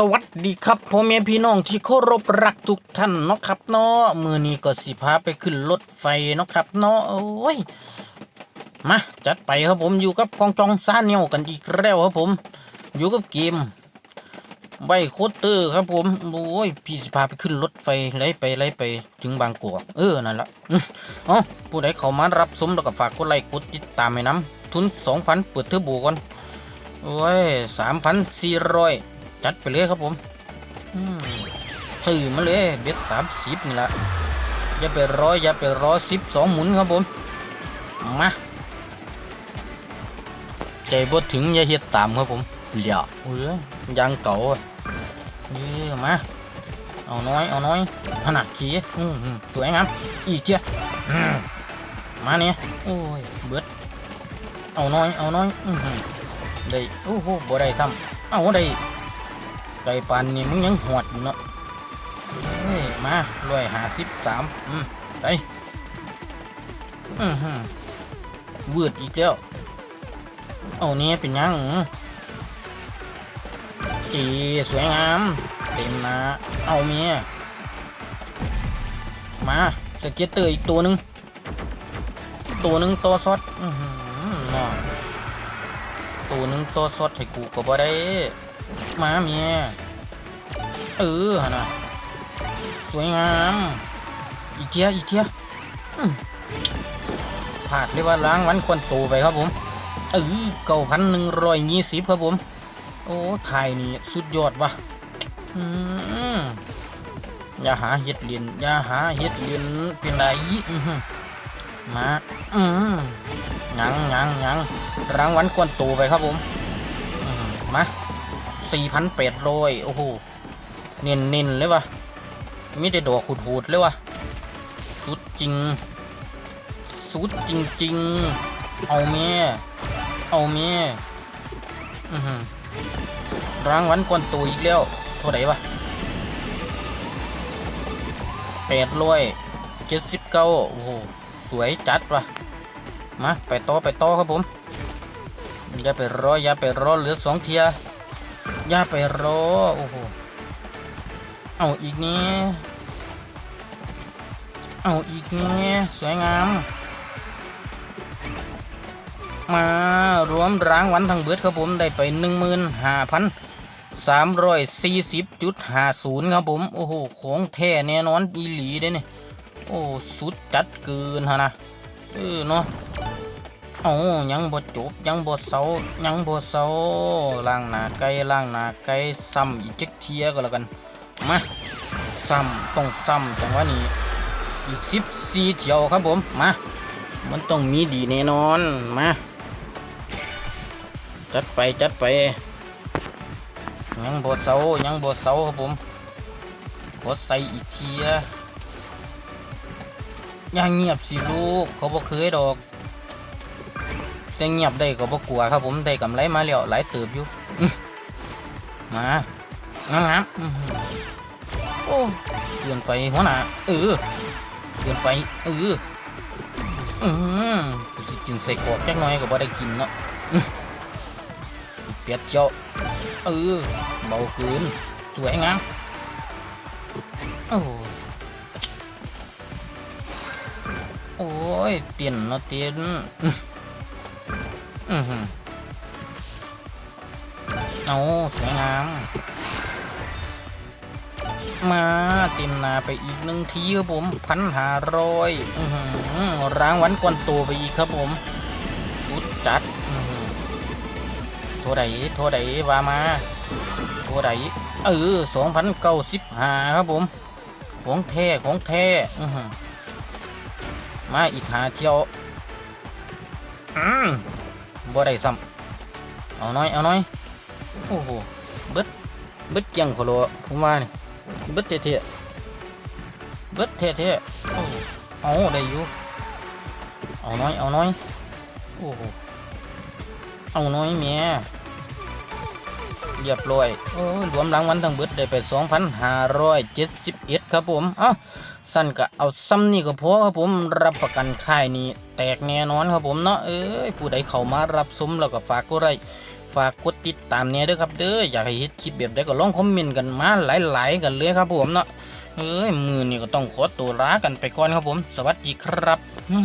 สวัสดีครับพ่อแม่พี่น้องที่เคารพรักทุกท่านเนาะครับเนาะมือนี้ก็สิพาไปขึ้นรถไฟเนาะครับเนาะโอ้ยมาจัดไปครับผมอยู่กับกองจองซาเนียวกันอีกแล้วครับผม อยู่กับเกมใบโคตเตอร์ครับผมโอ้ยพี่สิพาไปขึ้นรถไฟไล่ไปไล่ไปถึงบางกอกเออนั่นละอ๋อผู้ใดเขามารับสมแล้วก็ฝากกดไลค์กดติดตามให้น้ำทุนสองพันเปิดเทอร์โบก่อนโอ้ยสามพันสี่ร้อย จัดไปเลยครับผมอืมซื้อมาเลยเบ็ดสามสิบนี่ละอย่าไปร้อยอย่าไปร้อยสิบสองหมุนครับผมมาใจบ่ถึงอย่าเฮ็ดตามครับผมเหลี่ยเออยางเก่าอะนี่มาเอาน้อยเอาน้อยขนาดขี้อืมอืมสวยงามอีกเจ้าอืมมาเนี่ยโอ้ยเบิดเอาน้อยเอาน้อยอืมอืมได้โอ้โหบ่ได้ซ้ำเอาได้ ไก่ปันนี่มึงยังหดอยู่เนาะเฮ้ยมาร้อยหาสิบสามอืมไปอือหือวืดอีกแล้วเอาเนี่ยเป็นยังจีสวยงาม เต็มนะเอาเมียมาสเก็ตเตอร์อีกตัวหนึ่งตัวหนึ่งตัวซอดอือหือตัวหนึ่งตัวซอดให้กูก็บ่ได้ มาเมียเออฮะนะสวยงาม อีเทียอีเทียผาดเรียกว่าล้างวันควนโตไปครับผม เออเก้าพันหนึ่งร้อยยี่สิบครับผม โอ้ไข่นี่สุดยอดว่ะอืมย่าหาเห็ดเหรียญอย่าหาเห็ดเหรียญเป็นไรมาอืมยังยังยังรางวัลควนโตไปครับผม มา สี่พันแปดร้อยโอ้โห เน้นเน้นๆเลยวะมีแต่ดอกขุดหูดเลยวะสุดจริง สุดจริงจริงๆเอาเมียเอาเมียอือหือรางวัลกวนตัวอีกแล้วเท่าไหร่วะแปดร้อยเจ็ดสิบเก้าโอ้โห สวยจัดวะมา ไปต่อ ไปต่อครับผม อย่าไปรอ อย่าไปรอ เหลือสองเทีย ย่าไปรอโอ้โห เอาอีกนี้ เอาอีกนี้สวยงาม มารวมรางวัลทั้งเบิดครับผมได้ไปหนึ่งหมื่นห้าพันสามร้อยสี่สิบจุดห้าศูนย์ครับผม โอ้โห ของแท้แน่นอนอีหลีเด้เนี่ยโอ้ สุดจัดเกินฮะนะ เออเนาะ เอายังบ่จบยังบ่เสายังบ่เสาล่างหนาไก่ล่างหนาไก่ซ้ำอีกจักเทียก็แล้วกันมาซ้ำต้องซ้ำจังวะนี้อีกสิบสี่เที่ยวครับผมมามันต้องมีดีแน่นอนมาจัดไปจัดไป ยังบ่เสายังบ่เสาครับผมขอใส่อีกเทียอย่าเงียบสิลูกเขาบ่เคยดอก แต่เงียบได้ก็บ่กลัวครับผมได้กำไรมาแล้วหลายเติบอยู่มางามงามๆอื้อหือโอ้เกินไปหัวหน้าเออเกินไปเอออืมกูสิกินใส่กอกจักหน่อยก็บ่ได้กินเนาะเปียดเจ้าเออเบาเกินสวยงามโอ้โอ้ยเตียนเนาะเตียน เอาสวยงามมาเต็มนาไปอีกหนึ่งทีครับผมพันหาร้อยอือหือรางวัลกวนตัวไปอีกครับผมสุดจัดโทรใดโทรใดว่ามาโทรใดเออสองพันเก้าสิบห้าครับผม ของแท้ของแท้มาอีกหาเที่ยวอืม บ่ได้ซ้ำเอาน้อยเอาน้อยโอ้โหเบิดเบิดเกียงขอโลผมว่านี่เบิดเท่ๆเบิดเท่ๆโอ้โหเอาได้อยู่เอาน้อยเอาน้อยโอ้โหเอาน้อยเมีย รียบร้อยโอ้ยรวมรางวัลทั้งเบิดได้ไป2,571ครับผมเอ้าสั้นก็เอาซ้ำนี่ก็พอครับผมรับประกันค่ายนี้แตกแน่นอนครับผมเนาะเอ้ยผู้ใดเข้ามารับชมแล้วก็ฝากกดไลค์ฝากกดติดตามเนี่ยด้วยครับเด้ออยากให้เฮ็ดคลิปแบบใดก็ลองคอมเมนต์กันมาหลาย ๆ กันเลยครับผมเนาะเอ้ยมือนี่ก็ต้องขอตัวลากันไปก่อนครับผม สวัสดีครับอื